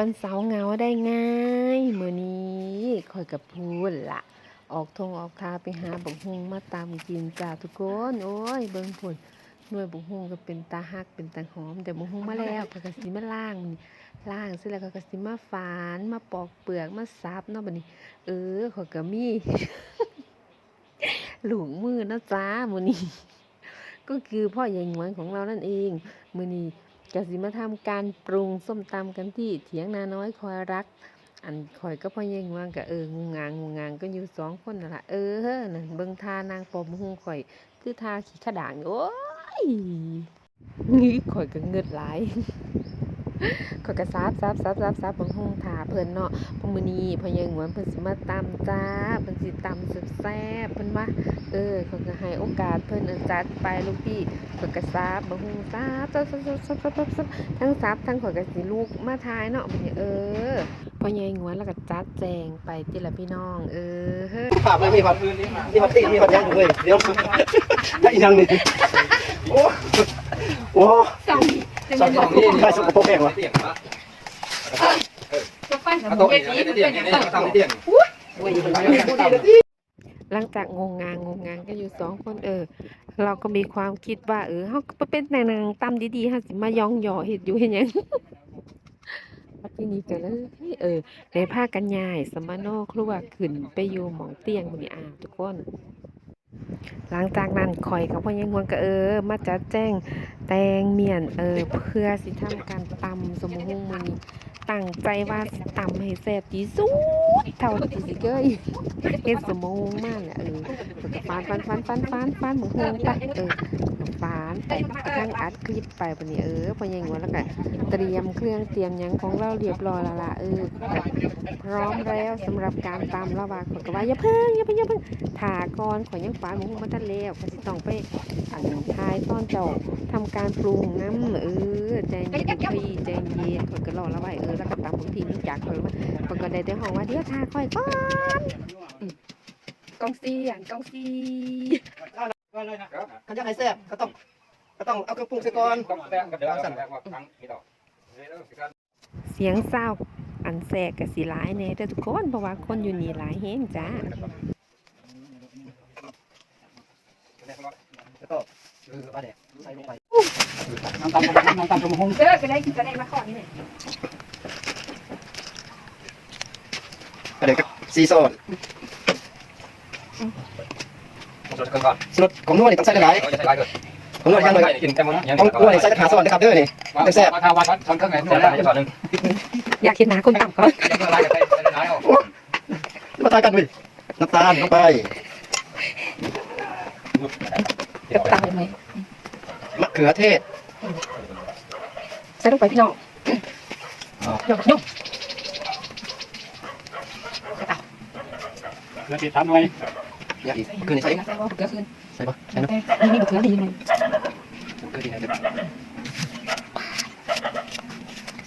วันเสาร์เหงาได้ง่ายมื้อนี้คอยกับพูดละออกทงออกทาไปหาบักฮุงมาตามกินจ้าทุกคนโอ้ยเบิ่งพุ่นหน่วยบักฮุงก็เป็นตาฮักเป็นตาหอมแต่บักฮุงมาแล้วก็ก็สิมาล้างมันล้างเสร็จแล้วก็ก็สิมาฝานมาปอกเปลือกมาซับเนาะบัดนี้ เออข้อยก็มีหลุงมือนะจ้ามื้อนี้ก็คือพ่อใหญ่หงวนของเรานั่นเองมื้อนี้ กสิมาทำการปรุงส้มตำกันที่เถียงนาน้อยคอยรัก อันคอยก็พ่อใหญ่หงวนก็เอองูงางงูงางก็อยู่สองคนนั่นล่ะเออนั่นเบิ่งทานางปอมหงข่อย คือทาขี้ขด่างโอ้ยนี่ข่อยก็เงิดหลายข่อยก็ซับซับซับซับซับเบิ่งหงทาเพิ่นเนาะพมื้อนี้พ่อใหญ่หงวนเพิ่นสิมาตำจ้าเพิ่นสิตำแซ่บๆเพิ่นว่า เออเขาก็ให้โอกาสเพิ่นเอิ้นจัดไปลูกพี่เพิ่นก็ซาบบ่ฮู้ซาบซับซับซับซับซับซับซับทั้งซับทั้งข่อยก็สิลูกมาทายเนาะบัดนี้เออพ่อใหญ่หงวนแล้วก็จัดแจงไปติละพี่น้อง เออเฮ้อภาพมันมีความมีความติมีความยังอยู่เลยเดี๋ยวถ้าอีกทางหนึงโอ้โอ้สองสองนี่ใครสกปรกแห้งวะโต๊ะอย่างนี้เตียงนี่ทำเตียง หลังจากงงงางงงงางก็อยู่สองคนเออ เราก็มีความคิดว่า เออเขาก็เป็นนางๆตำดีๆฮะสิมายองหยอเห็ดอยู่เห็นยังปัจจุบันก็เลยเออในภาคกันยายสมโนครัวขึ้นไปอยู่หมองเตียงมีอ่าทุกคน หลังจากนั้นข่อยกับพ่อยังหวนก็เออ มาจัดแจ้งแตงเมียนเออ เพื่อสิทำการตำสมมุงมื้อนี้ตั้งใจว่าสิตำให้แซ่บที่สุดเท่าที่สิเคยเฮ็ดสมมุงมากเนี่ยเออก็ฟานฟานฟานฟานฟานฟานหมูฮงไปเออานไปกระทั่งอัดคลิปไปบัดนี้เออพอยังหวนแล้วก็เตรียมเครื่องเตรียมยังของเราเรียบร้อยแล้วล่ะเออพร้อมแล้วสำหรับการตำแล้วาข่อกว่าอย่าเพิ่งอย่าเพิ่งอย่าเพิ่งถาก่อนข่อยังฝานหมูหุ้มมันทันแล้วก็สิต้องไปอันทายตอนเจ้าทำการปรุงน้ำเออใจงเย็นพี่ใจเย็นข่อยก็รอแล้วไว้เออแล้วก็ตามบางทีนี่จากข่อยว่าข่อยก็ได้แต่ห้องว่าเดี๋ยวทาข่อยก่อนอืมกองเสียงกองเสียงขันยังไงแซ่บก็ต้อง ต้องเอาเครื่องปรุงใส่ก่อนต้องแตะกันเดี๋ยวสั่นแล้วฟังนี่ดอกเสียงเศร้าอันแสกกับสีหลายแน่แต่ทุกคนเพราะว่าคนอยู่นี่หลายเฮงจ้าแล้วก็เออปลาแดกใส่ลงไปน้ำตาลน้ำตาลชมพูเออก็ได้ก็ได้มาขอนี่ปลาแดกกับซีซอนสดกันก่อนสดของนวดนี่ต้องใส่หลายเราจะใช้ลาย เกิดๆของนวดยังเลยครับกินแต่มันยังของนวดนี่ใส่กระถาซอนนะครับเด้อนี่มาทาวัดช้อนเครื่องไหนนวดได้ช้อนหนึ่งอยากเห็นหนาคนต่ำก่อนยังละลายกันไปละลายเอามาทานกันเลยน้ำตาลลงไปกับตาไหมมะเขือเทศใส่ลงไปพี่น้องยกยกเนื้อติดทำหน่อยเนี่ยอีกคืนนี้ใส่อีกใส่ว่าเกลือขึ้นใส่ปะใส่เนาะนี่นี่เกลือดีเลย เกลือดีนะเ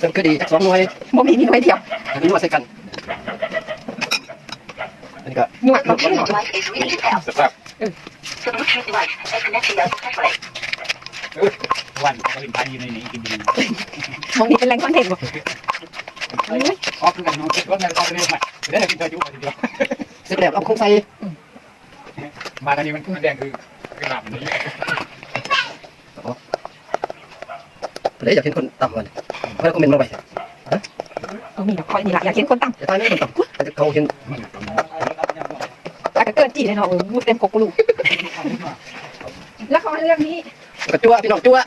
สริมเกลือดีสองหน่วยบ่มีมีไว้เดียวอันนี้นวดใส่กันอันนี้ก็หนวดเราแค่หนวดเสร็จแล้ว The Bluetooth device is connected successfully. วันก็เป็นพายีในนี้กินดีมองนี่เป็นแรงคอนเทนต์บ่อ๋อคือกันน้องรถในตอนนี้ใหม่เดี๋ยวกินเธอยุ่งทีเดียวเสร็จแล้วเอาคงใส่มาตอนนี้มันแดงคือคือหลับนี้เดี๋ยวอยากเห็นคนต่ำก่อน เพื่อนคอมเมนต์มาไว้เออมีดอกคอยนี่ล่ะอยากเห็นคนต่อย่าตายไม่คนต่ำอาจจะเขาเห็นำแต่ก็เกินจีเลยเนาะเออมูเต็มกกลูกแล้วเขาเรื่องนี้กระจั่วพี่น้องจั่ว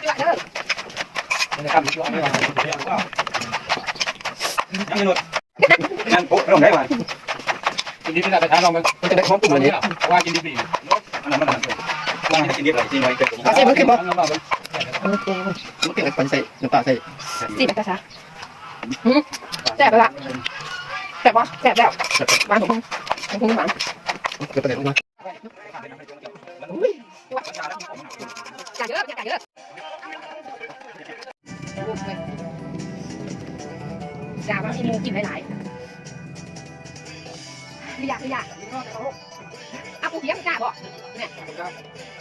เรื่องเด้อนะครับช่วงนี้วันยังไม่หลุดงั้นปุ๊บลงได้วันกินดีไม่ได้ไปทานลองมันมันจะได้ของกลุ่มเลยว่ากินดีๆมันมันว่าให้กินดีเลยจริงไหมเกิดอาซีมันขึ้น บ่โอเคมันเก่งกันใส่น้ำตาใส่สิแบบช้าแซ่บละแซ่บวะแซ่บแล้วหวานของของหวานเกิดประเด็นมาจ่ายเยอะจ่ายเยอะจ่าบางทีมูกินหลายๆไม่อยากไม่อยากเอาปูเพียงจ่าบ่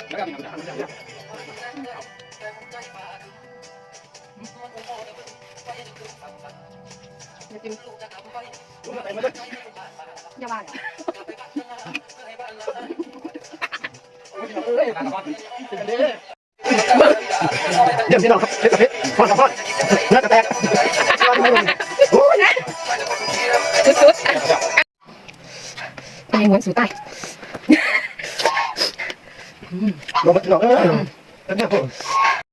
แล้วก็มี อย่าว่าเลยเดี๋ยวพี่น้องครับเช็ดกับเพชรพอดกับพอดน่าจะแตกโอ้ยสุดๆตายหมือนสูตายลงมาถึงหรอกเออเป็นเนี่ยผม